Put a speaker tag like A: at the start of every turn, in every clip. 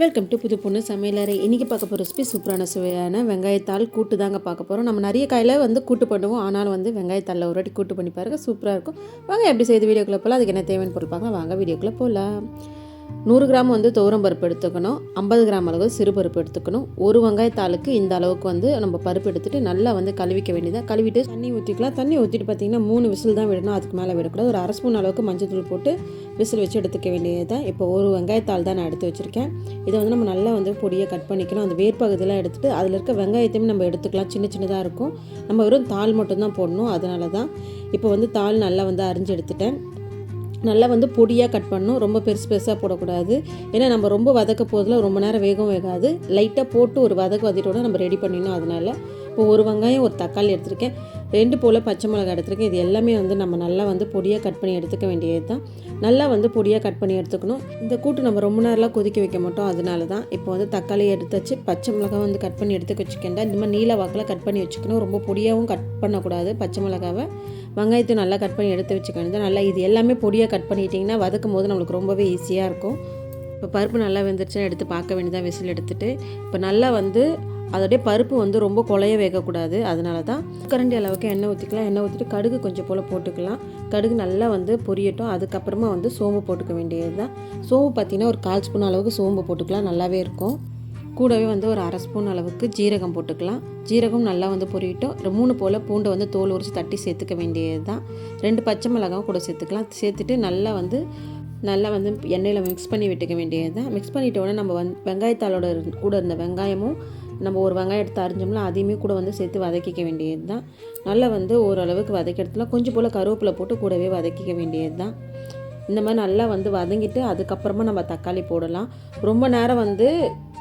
A: Welcome to புது பொண்ணு சமையலறை இன்றைக்கி பார்க்க போகிற ரெசிபி சூப்பரான சுவையான வெங்காயத்தால் கூட்டு தாங்க பார்க்க போகிறோம் நம்ம நிறைய காயில் வந்து கூட்டு பண்ணுவோம். ஆனாலும் வந்து வெங்காயத்தாலில் ஒரு வாட்டி கூட்டு பண்ணி பாருங்கள் சூப்பராக இருக்கும். வாங்க எப்படி செய்து வீடியோக்குள்ளே போகலாம் அதுக்கு என்ன தேவைன்னு பொருள் வாங்க வீடியோக்குள்ளே போகலாம் நூறு கிராம் வந்து துவரம் பருப்பு எடுத்துக்கணும் ஐம்பது கிராம் அளவு சிறு பருப்பு எடுத்துக்கணும். ஒரு வெங்காயத்தாளுக்கு இந்த அளவுக்கு வந்து நம்ம பருப்பு எடுத்துகிட்டு நல்லா வந்து கழுவிக்க வேண்டியதாக கழுவிட்டு தண்ணி ஊற்றிக்கலாம் தண்ணி ஊற்றிட்டு பார்த்திங்கன்னா மூணு விசில் தான் விடணும். அதுக்கு மேலே விடக்கூடாது. ஒரு அரை ஸ்பூன் அளவுக்கு மஞ்சள் தூள் போட்டு விசில் வச்சு எடுத்துக்க வேண்டியது தான் இப்போ ஒரு வெங்காயத்தாள் தான் நான் எடுத்து வச்சுருக்கேன். இதை வந்து நம்ம நல்லா வந்து பொடியை கட் பண்ணிக்கணும். அந்த வேர்ப்பகுதியெல்லாம் எடுத்துகிட்டு அதில் இருக்க வெங்காயத்தையும் நம்ம எடுத்துக்கலாம். சின்ன சின்னதாக இருக்கும். நம்ம வெறும் தாள் மட்டும்தான் போடணும். அதனால தான் இப்போ வந்து தாள் நல்லா வந்து அரிஞ்சு எடுத்துட்டேன். நல்லா வந்து பொடியாக கட் பண்ணணும். ரொம்ப பெருசு பெருசாக போடக்கூடாது. ஏன்னா நம்ம ரொம்ப வதக்க போதில் ரொம்ப நேரம் வேகம் வேகாது. லைட்டாக போட்டு ஒரு வதக்கு வதக்கிட்டோட நம்ம ரெடி பண்ணிடணும் அதனால். இப்போ ஒரு வெங்காயம் ஒரு தக்காளி எடுத்திருக்கேன். ரெண்டு போல் பச்சை மிளகாய் எடுத்திருக்கேன். இது எல்லாமே வந்து நம்ம நல்லா வந்து பொடியாக கட் பண்ணி எடுத்துக்க வேண்டியது தான் நல்லா வந்து பொடியாக கட் பண்ணி எடுத்துக்கணும். இந்த கூட்டு நம்ம ரொம்ப நேரம்லாம் கொதிக்க வைக்க மாட்டோம். அதனால தான் இப்போ வந்து தக்காளி எடுத்து வச்சு பச்சை மிளகாய் வந்து கட் பண்ணி எடுத்துக்க வச்சுக்கேன்டா இந்த மாதிரி நீல வாக்கில் கட் பண்ணி வச்சுக்கணும். ரொம்ப பொடியாகவும் கட் பண்ணக்கூடாது பச்சை மிளகாவை. வெங்காயத்தையும் நல்லா கட் பண்ணி எடுத்து வச்சுக்கணும் நல்லா இது எல்லாமே பொடியாக கட் பண்ணிட்டிங்கன்னா வதக்கும் போது நம்மளுக்கு ரொம்பவே ஈஸியாக இருக்கும். இப்போ பருப்பு நல்லா வெந்துருச்சுன்னா எடுத்து பார்க்க வேண்டியதாக விசில் எடுத்துகிட்டு இப்போ நல்லா வந்து அதோடைய பருப்பு வந்து ரொம்ப குழைய வேகக்கூடாது. அதனால தான் கரண்டி அளவுக்கு எண்ணெய் ஊற்றிக்கலாம் எண்ணெய் ஊற்றிட்டு கடுகு கொஞ்சம் போல் போட்டுக்கலாம். கடுகு நல்லா வந்து பொரியட்டும். அதுக்கப்புறமா வந்து சோம்பு போட்டுக்க வேண்டியது தான் சோம்பு பார்த்திங்கன்னா ஒரு கால் ஸ்பூன் அளவுக்கு சோம்பு போட்டுக்கலாம். நல்லாவே இருக்கும். கூடவே வந்து ஒரு அரை ஸ்பூன் அளவுக்கு ஜீரகம் போட்டுக்கலாம். ஜீரகம் நல்லா வந்து பொரியட்டும். ஒரு மூணு போல் பூண்டை வந்து தோல் உரிச்சு தட்டி சேர்த்துக்க வேண்டியது தான் ரெண்டு பச்சை மிளகாவும் கூட சேர்த்துக்கலாம். சேர்த்துட்டு நல்லா வந்து நல்லா வந்து எண்ணெயில் மிக்ஸ் பண்ணி விட்டுக்க வேண்டியது தான் மிக்ஸ் பண்ணிட்ட உடனே நம்ம வந்து வெங்காயத்தாளோட கூட இருந்த வெங்காயமும் நம்ம ஒரு வெங்காயம் எடுத்து அரிஞ்சோம்னா அதையுமே கூட வந்து சேர்த்து வதக்கிக்க வேண்டியது தான் நல்லா வந்து ஓரளவுக்கு வதக்கி கொஞ்சம் போல் கருவேப்பிலை போட்டு கூடவே வதக்கிக்க வேண்டியது தான் இந்த மாதிரி நல்லா வந்து வதங்கிட்டு அதுக்கப்புறமா நம்ம தக்காளி போடலாம். ரொம்ப நேரம் வந்து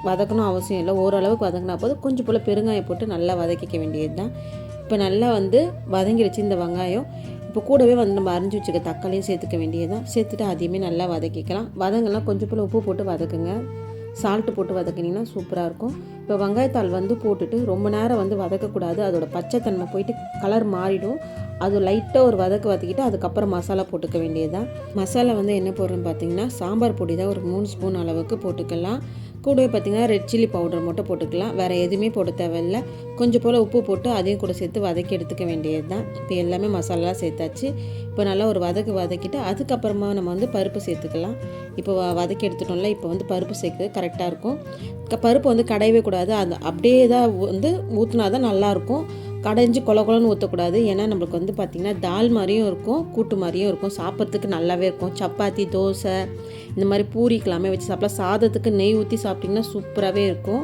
A: வதக்கணும் அவசியம் இல்லை. ஓரளவுக்கு வதங்கினா போது கொஞ்சம் போல் பெருங்காயம் போட்டு நல்லா வதக்கிக்க வேண்டியது தான் இப்போ நல்லா வந்து வதங்கிடுச்சு இந்த வெங்காயம். இப்போ கூடவே வந்து நம்ம அரிஞ்சு வச்சுக்க தக்காளியும் சேர்த்துக்க வேண்டியது தான் சேர்த்துட்டு அதையுமே நல்லா வதக்கிக்கலாம். வதங்கலாம் கொஞ்சம் போல் உப்பு போட்டு வதக்குங்க. சால்ட்டு போட்டு வதக்கினீங்கன்னா சூப்பராக இருக்கும். இப்போ வெங்காயத்தாள் வந்து போட்டுட்டு ரொம்ப நேரம் வந்து வதக்கக்கூடாது. அதோட பச்சைத்தன்மை போயிட்டு கலர் மாறிடும். அது லைட்டாக ஒரு வதக்கு வதக்கிட்டு அதுக்கப்புறம் மசாலா போட்டுக்க வேண்டியதுதான். மசாலா வந்து என்ன போடுறோன்னு பார்த்தீங்கன்னா சாம்பார் பொடி தான் ஒரு மூணு ஸ்பூன் அளவுக்கு போட்டுக்கலாம். கூடவே பார்த்திங்கன்னா ரெட் சில்லி பவுடர் மட்டும் போட்டுக்கலாம். வேறு எதுவுமே போட தேவையில்ல. கொஞ்சம் போல் உப்பு போட்டு அதையும் கூட சேர்த்து வதக்கி எடுத்துக்க வேண்டியது தான் இப்போ எல்லாமே மசாலாலாம் சேர்த்தாச்சு. இப்போ நல்லா ஒரு வதக்கு வதக்கிட்டு அதுக்கப்புறமா நம்ம வந்து பருப்பு சேர்த்துக்கலாம். இப்போ வதக்கி எடுத்துட்டோம்ல இப்போ வந்து பருப்பு சேர்க்குறது கரெக்டாக இருக்கும். பருப்பு வந்து கடையவே கூடாது. அது அப்படியே தான் வந்து ஊற்றினா தான் நல்லாயிருக்கும் கடைஞ்சி கொல கொலன்னு ஊற்றக்கூடாது ஏன்னா நம்மளுக்கு வந்து பார்த்திங்கன்னா தால் மாதிரியும் இருக்கும் கூட்டு மாதிரியும் இருக்கும். சாப்பிட்றதுக்கு நல்லாவே இருக்கும். சப்பாத்தி தோசை இந்த மாதிரி பூரிக்கெல்லாமே வச்சு சாப்பிடலாம். சாதத்துக்கு நெய் ஊற்றி சாப்பிட்டிங்கன்னா சூப்பராகவே இருக்கும்.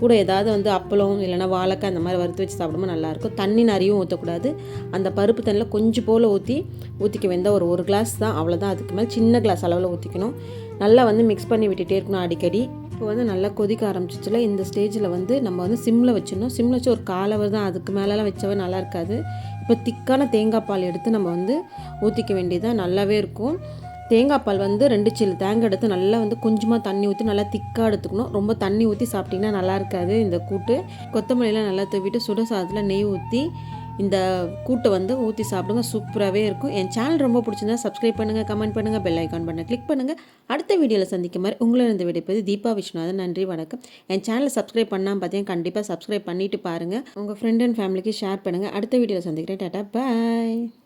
A: கூட ஏதாவது வந்து அப்பளம் இல்லைனா வாழைக்காய் அந்த மாதிரி வறுத்து வச்சு சாப்பிடும்போது நல்லாயிருக்கும். தண்ணி நிறையும் ஊற்றக்கூடாது அந்த பருப்பு தண்ணியில் கொஞ்சம் போல் ஊற்றி ஊற்றிக்க வேண்டாம் ஒரு ஒரு கிளாஸ் தான். அவ்வளோதான் அதுக்கு மேலே சின்ன கிளாஸ் அளவில் ஊற்றிக்கணும் நல்லா வந்து மிக்ஸ் பண்ணி விட்டுகிட்டே இருக்கணும் அடிக்கடி. இப்போ வந்து நல்லா கொதிக்க ஆரம்பிச்சிச்சுல இந்த ஸ்டேஜில் வந்து நம்ம வந்து சிம்மில் வச்சிடணும். சிம்மில் வச்சு ஒரு காலவர் தான் அதுக்கு மேலெலாம் வச்சவே நல்லா இருக்காது. இப்போ திக்கான தேங்காய் பால் எடுத்து நம்ம வந்து ஊற்றிக்க வேண்டியதாக நல்லாவே இருக்கும். தேங்காய் பால் வந்து ரெண்டு சில்லு தேங்காய் எடுத்து நல்லா வந்து கொஞ்சமாக தண்ணி ஊற்றி நல்லா திக்காக எடுத்துக்கணும். ரொம்ப தண்ணி ஊற்றி சாப்பிட்டிங்கன்னா நல்லா இருக்காது இந்த கூட்டு. கொத்தமல்லியெலாம் நல்லா தூவிட்டு சுட சாதத்தில் நெய் ஊற்றி இந்த கூட்டை வந்து ஊற்றி சாப்பிடுங்க சூப்பராகவே இருக்கும். என் சேனல் ரொம்ப பிடிச்சிருந்தா சப்ஸ்கிரைப் பண்ணுங்கள் கமெண்ட் பண்ணுங்கள் பெல் ஐக்கான் பண்ண கிளிக் பண்ணுங்கள் அடுத்த வீடியோவில் சந்திக்க மாதிரி உங்களை இந்த விடைப்பது தீபா விஸ்வநாதன். நன்றி வணக்கம். என் சேனலை சப்ஸ்கிரைப் பண்ணால் பார்த்தீங்கன்னா கண்டிப்பாக சப்ஸ்கிரைப் பண்ணிவிட்டு பாருங்கள் உங்கள் ஃப்ரெண்ட் அண்ட் ஃபேமிலிக்கு ஷேர் பண்ணுங்கள் அடுத்த வீடியோவில் சந்திக்கிறேன். டாட்டா பாய்